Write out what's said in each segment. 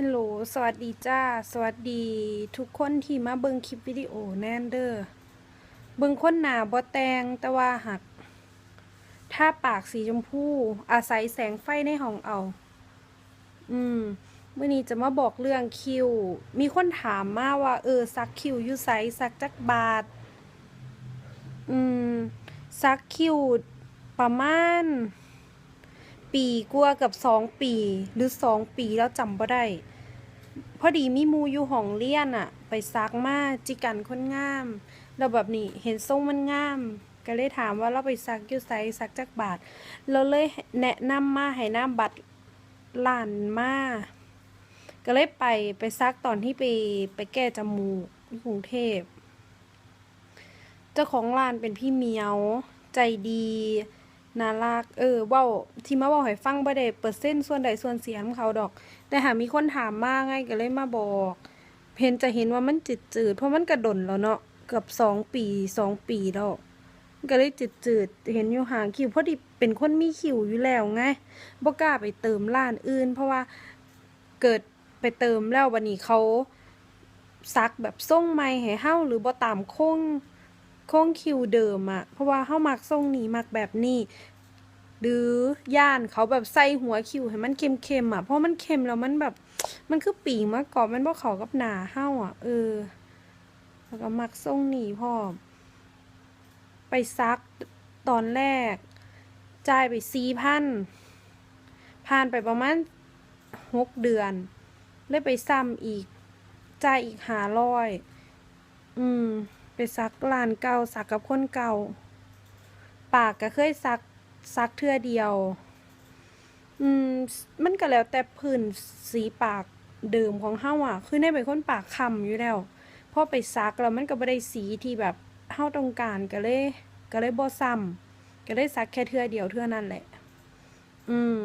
ฮัลโหล สวัสดีจ้า สวัสดีทุกคนที่มาเบิ่งคลิปวิดีโอแน่นเด้อ เบิ่งคนหนาบ่แตงแต่ว่าหัก ถ้าปากสีชมพู อาศัยแสงไฟในห้องเอา อืมเมื่อนี้จะมาบอกเรื่องคิว มีคนถามมาว่า เออซักคิวอยู่ไสซักจักบาท อืมซักคิวประมาณ ปีกว่ากับสองปีหรือสองปีแล้วจำบ่ได้ พอดีมีมูอยู่ห้องเรียนอะไปซักมาจิกันคนงามแล้วแบบนี้เห็นทรงมันงาม ก็เลยถามว่าเราไปซักอยู่ไสซักจักบาท เราเลยแนะนำมาให้น้ำบัตรลานมาก็เลยไปไปซักตอนที่ไปไปแก้จมูกที่กรุงเทพ เจ้าของร้านเป็นพี่เมียว ใจดี น่ารักเออเว้าที่มาเว้าให้ฟังบ่ได้เปอร์เซ็นต์ส่วนใดส่วนเสียของเขาดอก แต่หากมีคนถามมาไงก็เลยมาบอกเห็นจะเห็นว่ามันจืดจืดเพราะมันกระดนแล้วเนาะเกือบสองปีสองปีแล้วก็เลยจืดจืดเห็นอยู่ห่างคิวพอดีเป็นคนมีคิวอยู่แล้วไงบ่กล้าไปเติมร้านอื่น เพราะว่าเกิดไปเติมแล้ววันนี้เขาซักแบบส่งใหม่ให้เฮาหรือบ่ตามคง โค้งคิวเดิมอะเพราะว่าเฮามักทรงนี้มักแบบนี้ หรือย่านเขาแบบใส่หัวคิวให้มันเค็มๆอะเพราะมันเค็มแล้วมันแบบ มันคือปีงมากกว่ามันบ่เขากับหนาเฮาอะเออ แล้วก็มักทรงนี้พอมไปซักตอนแรกจ่ายไปสี่พันผ่านไปประมาณหกเดือนเลยไปซ้ำอีกจ่ายอีกหาร้อยอืม ไปซักร้านเก่าซักกับคนเก่า ปากก็เคยซักซักเทื่อเดียว อืมมันก็แล้วแต่พื้นสีปากเดิมของเฮาอะ คือในเป็นคนปากคำอยู่แล้วพอไปซักแล้วมันก็บ่ได้สีที่แบบเฮาต้องการก็เลยก็เลยบ่ซ้ำก็เลยซักแค่เทื่อเดียวเทื่อนั้นแหละ อืม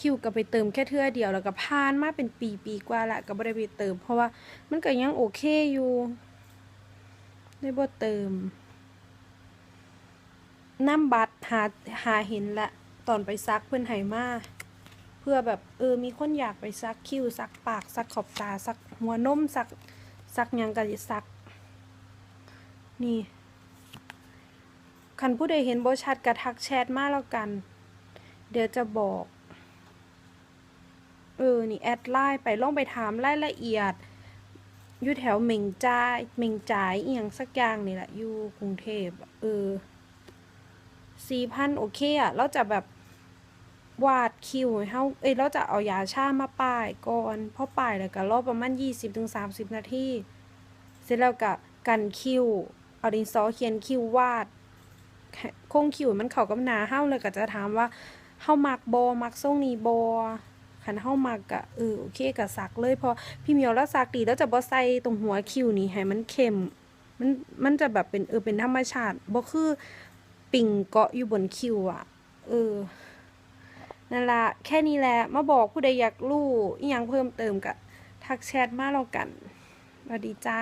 คิวก็ไปเติมแค่เทื่อเดียวแล้วก็ผ่านมาเป็นปีปีกว่าละก็บ่ได้ไปเติม เพราะว่ามันก็ยังโอเคอยู่ได้บ่เติมน้ำบัตรหาหาเห็นละตอนไปซักเพื่อนไหมาเพื่อแบบเออมีคนอยากไปซักคิ้วซักปากซักขอบตาซักหัวนมซักซักยังก็สิซัก นี่คันผู้ใดเห็นบชัดก็ทักแชทมาแล้วกัน เดี๋ยวจะบอก เออ นี่แอดไลน์ไปลองไปถามรายละเอียด อยู่แถวเมงจ่ายเมงจ่ายเอียงสักอย่างนี่แหละ อยู่กรุงเทพเออสี่พันโอเคอะเราจะแบบวาดคิวให้เฮาเอ้ยเราจะเอายาชามาป้ายก่อนพอป้ายแล้วก็รอประมาณยี่สิบถึงสามสิบนาทีเสร็จแล้วก็กันคิวเอาดินสอเขียนคิววาดโค้งคิวมันเข้ากับหนาเฮาเลยก็จะถามว่าเฮามักบอมักทรงนี้บ คันเฮามักอะเออโอเคก็สักเลยพอพี่เมียวแล้วสักดีแล้วจะบ่ใส่ตรงหัวคิวนี่ให้มันเข้มมันมันจะแบบเป็นเออเป็นธรรมชาติบ่คือปิ่งเกาะอยู่บนคิวอะเออนั่นละแค่นี้แหละมาบอกผู้ใดอยากรู้อีหยังเพิ่มเติมกะทักแชทมาแล้วกันสวัสดีจ้า